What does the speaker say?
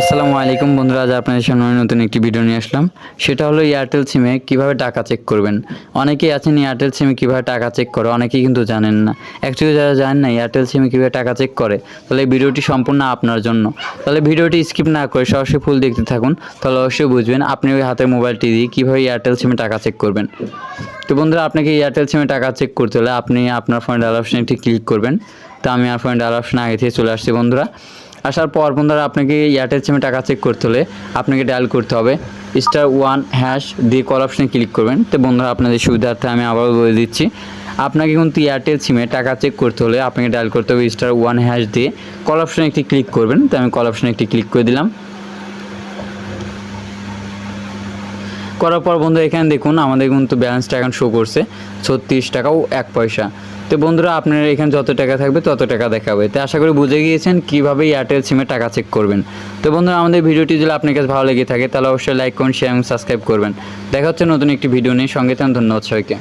আসসালামু আলাইকুম বন্ধুরা, আজ আপনাদের সামনে নতুন একটি ভিডিও নিয়ে আসলাম। সেটা হলো এয়ারটেল সিমে কীভাবে টাকা চেক করবেন। অনেকেই আছেন এয়ারটেল সিমে কীভাবে টাকা চেক করে, অনেকেই কিন্তু জানেন না। অ্যাকচুয়ালি যারা জানেন না এয়ারটেল সিমে কীভাবে টাকা চেক করে, তাহলে এই ভিডিওটি সম্পূর্ণ আপনার জন্য। তাহলে ভিডিওটি স্কিপ না করে সরাসরি ফুল দেখতে থাকুন, তাহলে অবশ্যই বুঝবেন আপনি ওই হাতের মোবাইলটি দিয়ে কীভাবে এয়ারটেল সিমে টাকা চেক করবেন। তো বন্ধুরা, আপনাকে এয়ারটেল সিমে টাকা চেক করতে হলে আপনি আপনার ফোনের ডায়াল অপশানে একটি ক্লিক করবেন। তো আমি আমার ফোনের ডায়াল অপশানে আগে থেকে চলে আসছি বন্ধুরা। আসার পর বন্ধুরা, আপনাকে এয়ারটেল সিমে টাকা চেক করতে হলে আপনাকে ডায়াল করতে হবে। স্টার ওয়ান হ্যাশ দিয়ে কল অপশানে ক্লিক করবেন। তো বন্ধুরা, আপনাদের সুবিধার্থে আমি আবারও বলে দিচ্ছি, আপনাকে কিন্তু এয়ারটেল সিমে টাকা চেক করতে হলে আপনাকে ডায়াল করতে হবে স্টার ওয়ান হ্যাশ দিয়ে। কল অপশানে একটি ক্লিক করবেন, তো আমি কল অপশানে একটি ক্লিক করে দিলাম। করার পর বন্ধু এখানে দেখুন, আমাদের কিন্তু ব্যালেন্সটা এখন শো করছে, ছত্রিশ টাকাও এক পয়সা। তো বন্ধুরা, আপনার এখানে যত টাকা থাকবে তত টাকা দেখাবে। তো আশা করি বুঝে গিয়েছেন কীভাবে এয়ারটেল সিমে টাকা চেক করবেন। তো বন্ধুরা, আমাদের ভিডিওটি যদি আপনার কাছে ভালো লেগে থাকে, তাহলে অবশ্যই লাইক করুন শেয়ার এবং সাবস্ক্রাইব করবেন। দেখা হচ্ছে নতুন একটি ভিডিও নিয়ে। সঙ্গে থাকুন, ধন্যবাদ সবাইকে।